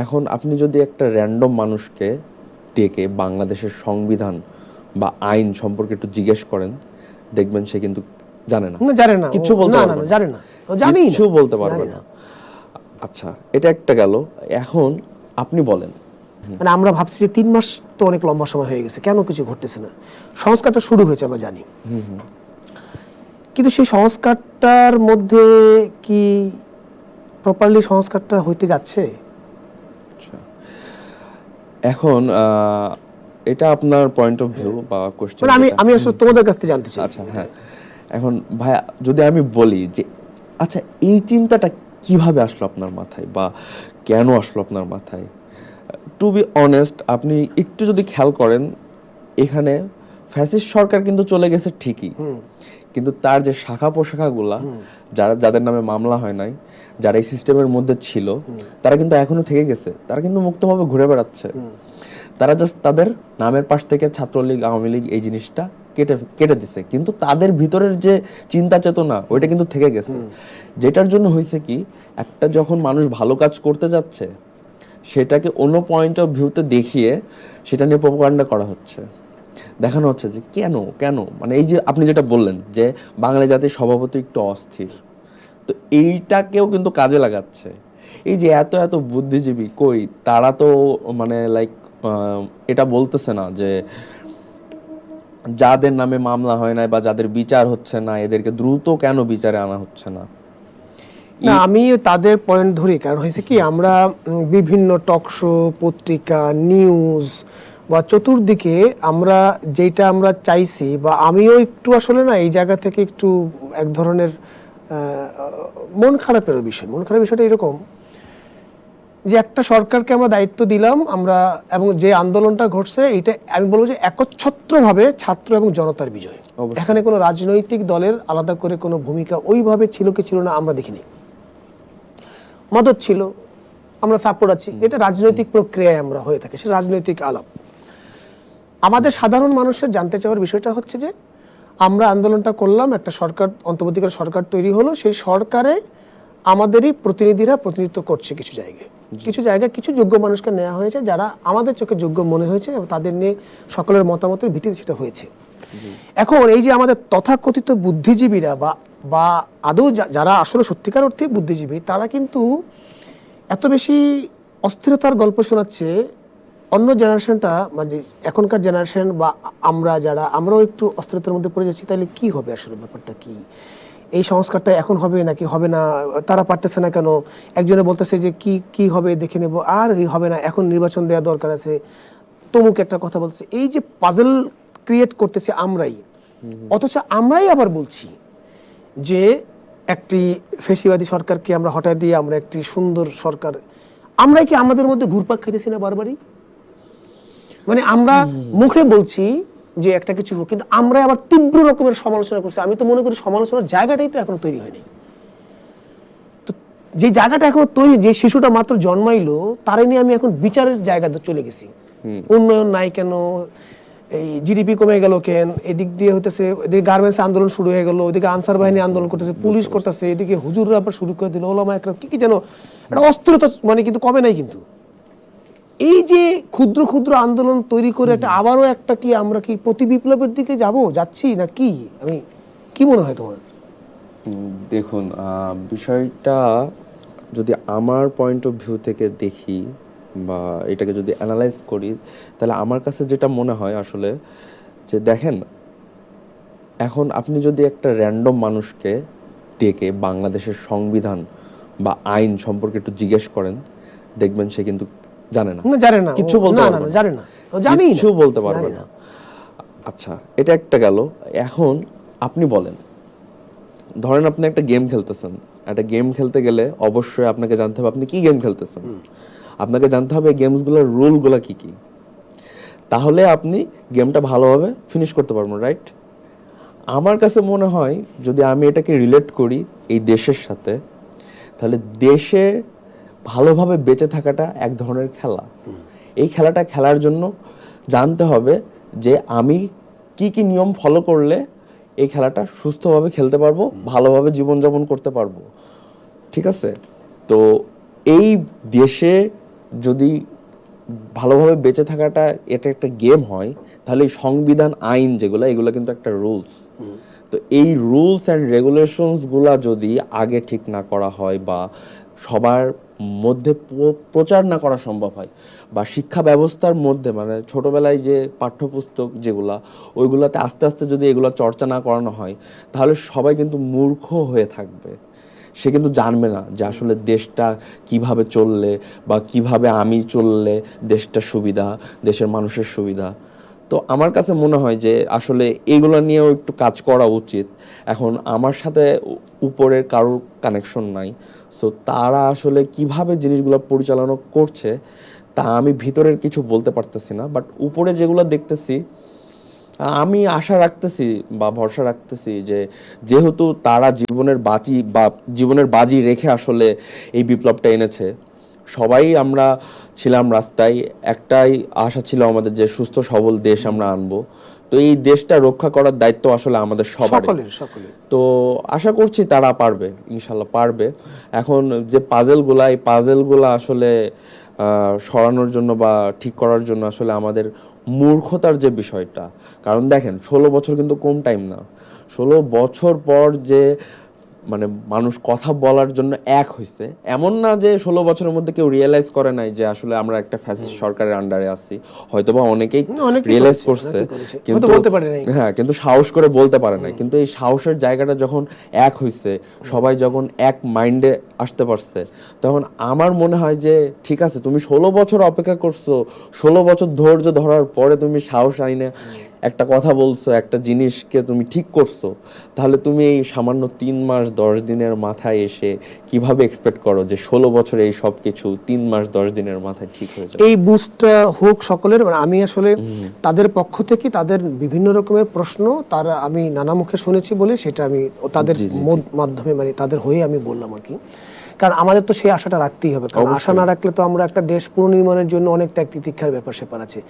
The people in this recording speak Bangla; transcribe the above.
এখন আপনি যদি একটা র্যান্ডম মানুষকে ডেকে বাংলাদেশের সংবিধান বা আইন সম্পর্কে একটু জিজ্ঞেস করেন দেখবেন সে কিন্তু জানে না। না জানে না। কিচ্ছু বলতে না, পারবে না, না। না, জানে না। ও জানেই না। কিচ্ছু বলতে পারবে জানে না। আচ্ছা এটা একটা গেল। এখন আপনি বলেন। মানে আমরা ভাবছি যে তিন মাস তো অনেক লম্বা সময় হয়ে গেছে কেন কিছু ঘটতেছে না? সংস্কারটা শুরু হয়েছে আমরা জানি। কিন্তু সেই সংস্কারটার মধ্যে কি প্রপারলি সংস্কারটা হইতে যাচ্ছে? এখন এটা আপনার পয়েন্ট অফ ভিউ বা কোশ্চেন মানে আমি আমি আসলে তোমাদের কাছ থেকে জানতে চাই। আচ্ছা হ্যাঁ। এখন ভাইয়া যদি আমি বলি যে আচ্ছা এই চিন্তাটা কীভাবে আসলো আপনার মাথায় বা কেন আসলো আপনার মাথায়? টু বি অনেস্ট আপনি একটু যদি খেয়াল করেন এখানে ফ্যাসিস্ট সরকার কিন্তু চলে গেছে ঠিকই। কিন্তু তার যে শাখা পোশাখাগুলা যারা যাদের নামে মামলা হয় নাই যারা এই সিস্টেমের মধ্যে ছিল তারা কিন্তু এখনও থেকে গেছে। তারা কিন্তু মুক্তভাবে ঘুরে বেড়াচ্ছে। তারা জাস্ট তাদের নামের পাশ থেকে ছাত্রলীগ আওয়ামী লীগ এই জিনিসটা কেটে কেটে দিছে। কিন্তু তাদের ভিতরের যে চিন্তা চেতনা ওইটা কিন্তু থেকে গেছে। যেটার জন্য হয়েছে কি একটা যখন মানুষ ভালো কাজ করতে যাচ্ছে সেটাকে অন্য পয়েন্ট অফ ভিউতে দেখিয়ে সেটা নিয়ে প্রপাগান্ডা করা হচ্ছে। দেখানো হচ্ছে যে কেন কেন? মানে এই যে আপনি যেটা বললেন যে বাঙালি জাতির সভাপতি একটু অস্থির তো এইটাকেও কিন্তু কাজে লাগাচ্ছে। এই যে এত এত বুদ্ধিজীবী কই তারা তো মানে লাইক এটা বলতেছে না যে যাদের নামে মামলা হয় না বা যাদের বিচার হচ্ছে না এদেরকে দ্রুত কেন বিচারে আনা হচ্ছে না? না আমি তাদের পয়েন্ট ধরি কারণ হয়েছে কি আমরা বিভিন্ন টক শো পত্রিকা নিউজ বা চতুর্দিকে আমরা যেটা আমরা চাইছি বা আমিও একটু আসলে না এই জায়গা থেকে একটু এক ধরনের মন খারাপের বিষয়। মন খারাপ বিষয়টা এরকম যে একটা সরকারকে আমরা দায়িত্ব দিলাম আমরা এবং যে আন্দোলনটা ঘটছে এটা আমি বলব যে একচ্ছত্রভাবে ছাত্র এবং জনতার বিজয়। এখানে কোনো রাজনৈতিক দলের আলাদা করে কোনো ভূমিকা ওইভাবে ছিল কি ছিল না আমরা দেখিনি। মদত ছিল আমরা সাপোর্ট আছি। যেটা রাজনৈতিক প্রক্রিয়ায় আমরা হয়ে থাকে সেটা রাজনৈতিক আলাপ। আমাদের সাধারণ মানুষের জানতে চাওয়ার বিষয়টা হচ্ছে যে আমরা আন্দোলনটা করলাম একটা সরকার অন্তর্বর্তীকালীন সরকার তৈরি হলো সেই সরকারে আমাদেরই প্রতিনিধিরা প্রতিনিধিত্ব করছে কিছু জায়গায়। কিছু জায়গায় কিছু যোগ্য মানুষকে নেওয়া হয়েছে যারা আমাদের চোখে যোগ্য মনে হয়েছে এবং তাদের নিয়ে সকলের মতামতের ভিত্তিতে সেটা হয়েছে। এখন এই যে আমাদের তথাকথিত বুদ্ধিজীবীরা বা বা আদৌ যা- যারা আসলে সত্যিকার অর্থে বুদ্ধিজীবী তারা কিন্তু এত বেশি অস্থিরতার গল্প শোনাচ্ছে অন্য জেনারেশনটা মানে এখনকার জেনারেশন বা আমরা যারা আমরাও একটু অস্থিরতার মধ্যে পড়ে যাচ্ছি তাহলে কি হবে আসলে ব্যাপারটা কি? এই সংস্কারটা এখন হবে নাকি হবে না? তারা পারতেছে না কেন? একজনে বলতেছে যে কি কি হবে দেখে নেব। আর হবে না এখন নির্বাচন দেওয়া দরকার আছে। তমুক একটা কথা বলতেছে এই যে পাজল ক্রিয়েট করতেছে আমরাই। অথচ আমরাই আবার বলছি যে একটি ফেসিবাদী সরকারকে আমরা হঠাৎ দিয়ে আমরা একটি সুন্দর সরকার আমরাই কি আমাদের মধ্যে ঘুরপাক খাইতেছি না বারবারই? মানে আমরা মুখে বলছি যে একটা কিছু হোক কিন্তু আমরা আবার তীব্র রকমের সমালোচনা করছি। আমি তো মনে করি সমালোচনার জায়গাটাই তো এখনও তৈরি হয়নি। তো যে জায়গাটা এখন তৈরি যে শিশুটা মাত্র জন্মাইলো তারে নিয়ে আমি এখন বিচারের জায়গাতে চলে গেছি। উন্নয়ন নাই কেন? এই জিডিপি কমে গেল কেন? এদিক দিয়ে হইতেছে এদিকে গার্মেন্টস আন্দোলন শুরু হয়ে গেল ওদিকে আনসার বাহিনী আন্দোলন করতেছে পুলিশ করতেছে এদিকে হুজুররা আবার শুরু করে দিল ওলামা একরাম কি কি যেন? একটা অস্থিরতা মানে কিন্তু কমে নাই কিন্তু। এই যে ক্ষুদ্র ক্ষুদ্র আন্দোলন তৈরি করে একটা আবারও একটা কি আমরা কি প্রতি বিপ্লবের দিকে যাব যাচ্ছি না কি? আমি কি মনে হয় তোমার? দেখুন বিষয়টা যদি আমার পয়েন্ট অফ ভিউ থেকে দেখি বা এটাকে যদি অ্যানালাইজ করি তাহলে আমার কাছে যেটা মনে হয় আসলে যে দেখেন এখন আপনি যদি একটা র্যান্ডম মানুষকে ডেকে বাংলাদেশের সংবিধান বা আইন সম্পর্কে একটু জিজ্ঞেস করেন দেখবেন সে কিন্তু জানে না। জানে না। কিচ্ছু ও- বলতে না, পারবে না, জানে না। ও জানেই না। বলতে পারবে না। আচ্ছা এটা একটা গেল। এখন আপনি বলেন ধরেন আপনি একটা গেম খেলতেছেন। একটা গেম খেলতে গেলে অবশ্যই আপনাকে জানতে হবে আপনি কি গেম খেলতেছেন। আপনাকে জানতে হবে গেমসগুলোর রুলগুলো কি কি। তাহলে আপনি গেমটা ভালোভাবে ফিনিশ করতে পারবেন রাইট আমার কাছে মনে হয় যদি আমি এটাকে রিলেট করি এই দেশের সাথে তাহলে দেশে ভালোভাবে বেঁচে থাকাটা এক ধরনের খেলা। এই খেলাটা খেলার জন্য জানতে হবে যে আমি কি কি নিয়ম ফলো করলে এই খেলাটা সুস্থভাবে খেলতে পারব, ভালোভাবে জীবনযাপন করতে পারব। ঠিক আছে? তো এই দেশে যদি ভালোভাবে বেঁচে থাকাটা এটা একটা গেম হয়, তাহলে সংবিধান, আইন যেগুলো, এগুলো কিন্তু একটা রুলস। তো এই রুলস অ্যান্ড রেগুলেশনসগুলা যদি আগে ঠিক না করা হয় বা সবার মধ্যে প্রচার না করা সম্ভব হয় বা শিক্ষা ব্যবস্থার মধ্যে মানে ছোটবেলায় যে পাঠ্যপুস্তক যেগুলা, ওইগুলোতে আস্তে আস্তে যদি এগুলো চর্চা না করানো হয়, তাহলে সবাই কিন্তু মূর্খ হয়ে থাকবে। সে কিন্তু জানবে না যে আসলে দেশটা কীভাবে চললে বা কীভাবে আমি চললে দেশটা সুবিধা, দেশের মানুষের সুবিধা। তো আমার কাছে মনে হয় যে আসলে এগুলো নিয়েও একটু কাজ করা উচিত। এখন আমার সাথে উপরের কারোর কানেকশন নাই। সো তারা আসলে কীভাবে জিনিসগুলো পরিচালনা করছে, তা আমি ভিতরের কিছু বলতে পারতেছি না বাট উপরে যেগুলো দেখতেছি, আমি আশা রাখতেছি বা ভরসা রাখতেছি যে যেহেতু তারা জীবনের বাজি বা জীবনের বাজি রেখে আসলে এই বিপ্লবটা এনেছে, সবাই আমরা ছিলাম রাস্তায়, একটাই আশা ছিল আমাদের যে সুস্থ সবল দেশ আমরা আনব। তো এই দেশটা রক্ষা করার দায়িত্ব আসলে আমাদের সবার তো আশা করছি তারা পারবে ইনশাল্লাহ পারবে। এখন যে পাজেলগুলা এই পাজেলগুলা আসলে আহ, সরানোর জন্য বা ঠিক করার জন্য আসলে আমাদের মূর্খতার যে বিষয়টা কারণ দেখেন ষোলো বছর কিন্তু কম টাইম না। ষোলো বছর পর যে মানে মানুষ কথা বলার জন্য এক হয়েছে এমন না যে ষোলো বছরের মধ্যে কেউ রিয়েলাইজ করে নাই যে আসলে আমরা একটা ফ্যাসিস্ট সরকারের আন্ডারে আছি। হয়তোবা অনেকেই অনেকেই রিয়েলাইজ করছে। হয়তো কিন্তু বলতে পারে নাই। হ্যাঁ কিন্তু সাহস করে বলতে পারে না কিন্তু এই সাহসের জায়গাটা যখন এক হইছে সবাই যখন এক মাইন্ডে আসতে পারছে তখন আমার মনে হয় যে ঠিক আছে তুমি ষোলো বছর অপেক্ষা করছ ষোলো বছর ধৈর্য ধরার পরে তুমি সাহস আইনে। একটা কথা বলছো একটা জিনিসকে তুমি ঠিক করছ তাহলে তুমি এই সামান্য তিন মাস দশ দিনের মাথায় এসে কীভাবে এক্সপেক্ট করো যে ষোলো বছর এই সব কিছু তিন মাস দশ দিনের মাথায় ঠিক হয়ে যাবে? এই বুস্টটা হোক সকলের মানে আমি আসলে তাদের পক্ষ থেকে তাদের বিভিন্ন রকমের প্রশ্ন তারা আমি নানা মুখে শুনেছি বলে সেটা আমি তাদের মাধ্যমে মানে তাদের হয়ে আমি বললাম আর কি। কারণ আমাদের তো সেই আশাটা রাখতেই হবে কারণ আশা না রাখলে তো আমরা একটা দেশ পুনর্নির্মাণের জন্য অনেক ত্যাগ তিতিক্ষার ব্যাপার স্যাপার আছে।